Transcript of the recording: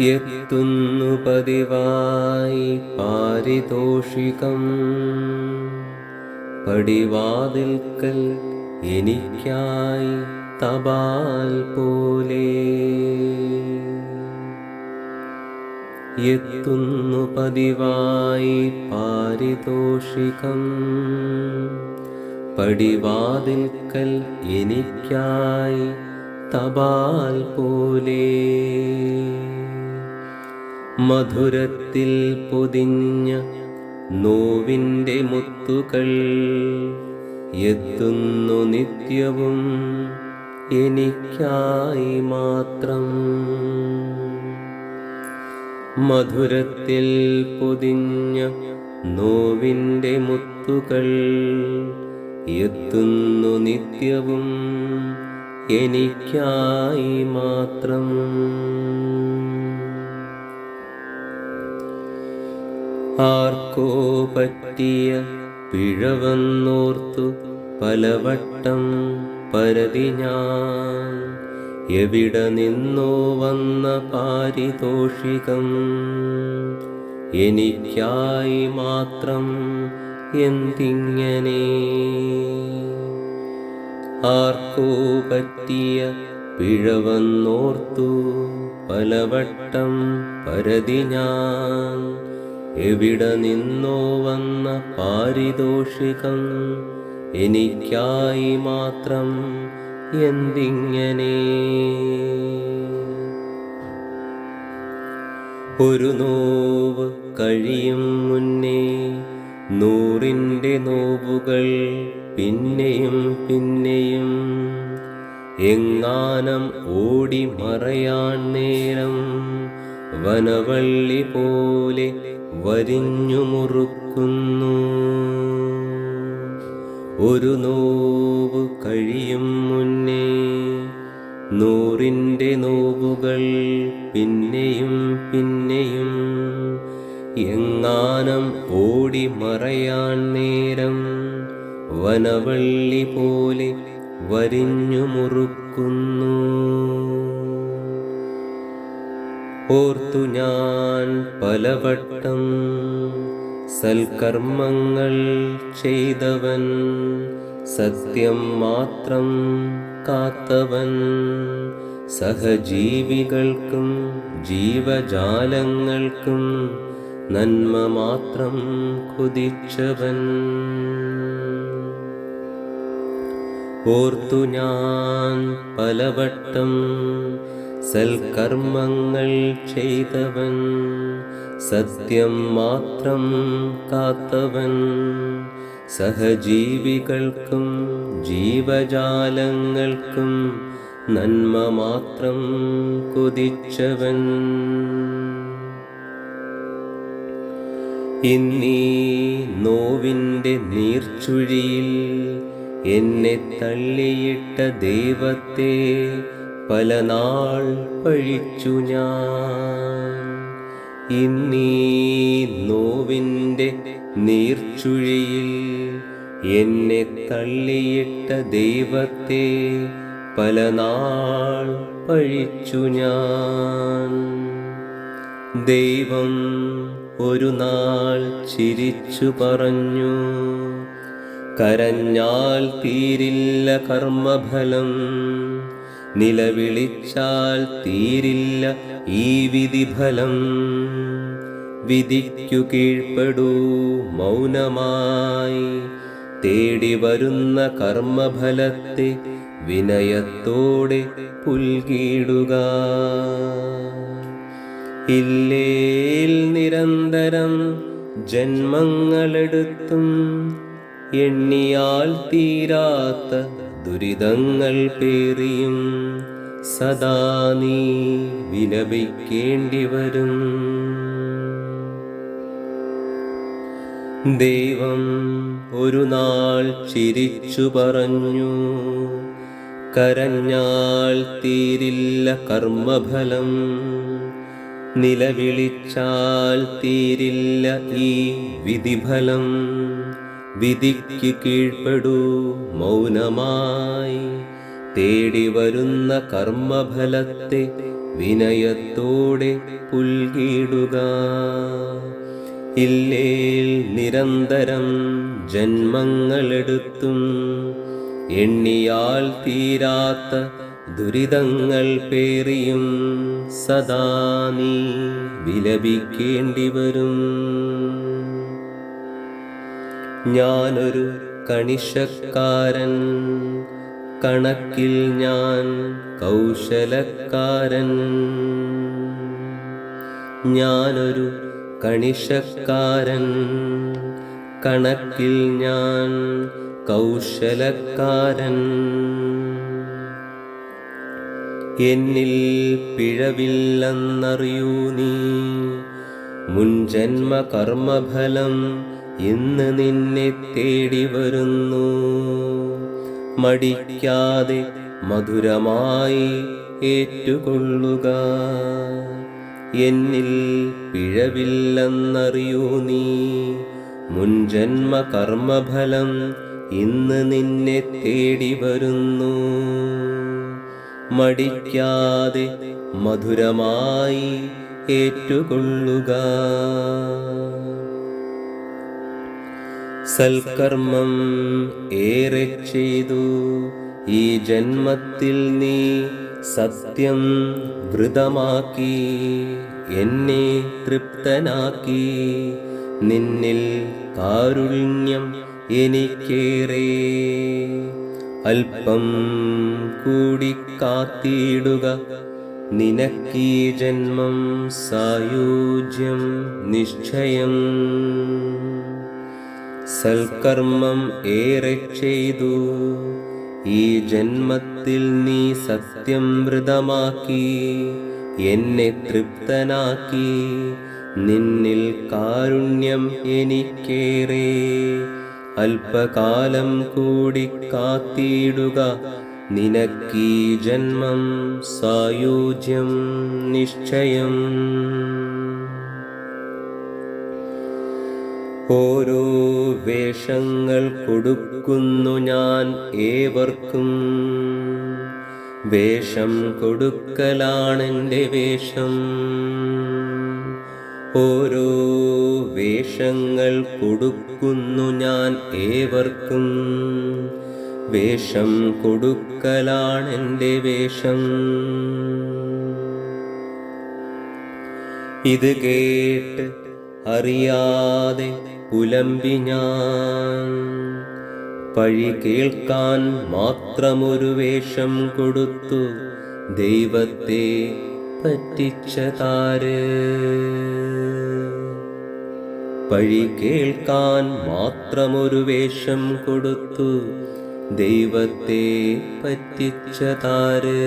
എത്തുന്നു പതിവായി പാരിതോഷികം. പടിവാതിൽക്കൽ എനിക്കായി തപാൽ പോലെ. എത്തുന്നു പതിവായി പാരിതോഷികം. പടിവാതിൽക്കൽ എനിക്കായി തപാൽ പോലെ. മധുരത്തിൽ പൊതിഞ്ഞ നോവിന്റെ മുത്തുകൾ എത്തുന്നു നിത്യവും എനിക്കായി മാത്രം. മധുരത്തിൽ പൊതിഞ്ഞ നോവിന്റെ മുത്തുകൾ എത്തുന്നു നിത്യവും എനിക്കായി മാത്രം. ആർക്കോ പറ്റിയ പിഴവന്നോർത്തു പലവട്ടം പരതി ഞാൻ. എവിടെ നിന്നോ വന്ന പാരിതോഷികം എനിക്കായി മാത്രം എന്തിങ്ങനെ? ആർക്കോ പറ്റിയ പിഴവന്നോർത്തു പലവട്ടം പരതി ഞാൻ. എവിടെ നിന്നോ വന്ന പാരിതോഷികം എനിക്കായി മാത്രം എന്തിങ്ങനെ? ഒരു നോവ് കഴിയും മുന്നേ നൂറിന്റെ നോവുകൾ പിന്നെയും പിന്നെയും എങ്ങാനം ഓടി മറയാൻ നേരം വനവള്ളി പോലെ വരിഞ്ഞു മുറുക്കുന്നു ഒരു നോവ് കഴിയും മുന്നേ നൂറിന്റെ നോവുകൾ പിന്നെയും പിന്നെയും. എങ്ങാനം ഓടി മറയാൻ നേരം വനവള്ളി പോലെ വരിഞ്ഞു മുറുക്കുന്നു ഓർത്തു ഞാൻ പലവട്ടം സൽക്കർമ്മങ്ങൾ ചെയ്തവൻ സത്യം മാത്രം കാത്തവൻ. സഹജീവികൾക്കും ജീവജാലങ്ങൾക്കും നന്മ മാത്രം കുതിച്ചവൻ. ഓർത്തു ഞാൻ പലവട്ടം സൽക്കർമ്മങ്ങൾ ചെയ്തവൻ സത്യം മാത്രം കാത്തവൻ. സഹജീവികൾക്കും ജീവജാലങ്ങൾക്കും നന്മ മാത്രം കുതിച്ചവൻ. ഇന്നീ നോവിന്റെ നീർച്ചുഴിയിൽ എന്നെ തള്ളിയിട്ട ദൈവത്തെ പല നാൾ പഴിച്ചു ഞാൻ. ഇന്നീ നോവിന്റെ നീർച്ചുഴിയിൽ എന്നെ തള്ളിയിട്ട ദൈവത്തെ പല നാൾ പഴിച്ചു ഞാൻ. ദൈവം ഒരു നാൾ ചിരിച്ചു പറഞ്ഞു കരഞ്ഞാൽ തീരില്ല കർമ്മഫലം. നിലവിളിച്ചാൽ തീരില്ല ഈ വിധിഫലം വിധിക്കു കീഴ്പ്പെടൂ മൗനമായി. തേടി വരുന്ന കർമ്മഫലത്തെ വിനയത്തോടെ പുൽകിടുക ഇല്ലേൽ നിരന്തരം ജന്മങ്ങളെടുത്തും എണ്ണിയാൽ തീരാത്ത ദുരിതങ്ങൾ പേറിയും സദാ നീ വിലപിക്കേണ്ടി വരും. ദൈവം ഒരു നാൾ ചിരിച്ചു പറഞ്ഞു കരഞ്ഞാൽ തീരില്ല കർമ്മഫലം. നിലവിളിച്ചാൽ തീരില്ല ഈ വിധിഫലം. വിധിക്ക് കീഴ്പ്പെടൂ മൗനമായി തേടി വരുന്ന കർമ്മഫലത്തെ വിനയത്തോടെ പുൽകിടുക ഇല്ലേൽ നിരന്തരം ജന്മങ്ങളെടുത്തും എണ്ണിയാൽ തീരാത്ത ദുരിതങ്ങൾ പേറിയും സദാ നീ വിലപിക്കേണ്ടി വരും. ഞാനൊരു കണിശക്കാരൻ. കണക്കിൽ ഞാൻ കൗശലക്കാരൻ. ഞാനൊരു കണിശക്കാരൻ. കണക്കിൽ ഞാൻ കൗശലക്കാരൻ. എന്നിൽ പിഴവില്ലെന്നറിയൂ നീ. മുൻജന്മ കർമ്മഫലം ഇന്ന് നിന്നെ തേടി വരുന്നു. മടിക്കാതെ മധുരമായി ഏറ്റുകൊള്ളുക. എന്നിൽ പിഴവില്ലെന്നറിയൂ നീ. മുൻജന്മ കർമ്മഫലം ഇന്ന് നിന്നെ തേടി വരുന്നു. മടിക്കാതെ മധുരമായി ഏറ്റുകൊള്ളുക. സൽക്കർമ്മം ഏറെ ചെയ്തു. ഈ ജന്മത്തിൽ നീ സത്യം വൃതമാക്കി എന്നെ തൃപ്തനാക്കി. നിന്നിൽ കാരുണ്യം എനിക്കേറെ. അല്പം കൂടി കാത്തിടുക നിനക്കീ ജന്മം സായുജ്യം നിശ്ചയം. സൽക്കർമ്മം ഏറെ ചെയ്തു. ഈ ജന്മത്തിൽ നീ സത്യം മൃതമാക്കി എന്നെ തൃപ്തനാക്കി. നിന്നിൽ കാരുണ്യം എനിക്കേറെ. അല്പകാലം കൂടി കാത്തിയിടുക നിനക്കീ ജന്മം സായുജ്യം നിശ്ചയം. ഓരോ വേഷങ്ങൾ കൊടുക്കുന്നു ഞാൻ ഏവർക്കും. വേഷം കൊടുക്കലാണെന്റെ വേഷം. ഓരോ വേഷങ്ങൾ കൊടുക്കുന്നു ഞാൻ ഏവർക്കും. വേഷം കൊടുക്കലാണെന്റെ വേഷം. ഇത് കേട്ട് അറിയാതെ പുലമ്പി ഞാൻ. പഴി കേൾക്കാൻ മാത്രമൊരു വേഷം കൊടുത്തു ദൈവത്തെ പറ്റിച്ച താര് പഴി കേൾക്കാൻ മാത്രമൊരു വേഷം കൊടുത്തു ദൈവത്തെ പറ്റിച്ച താര്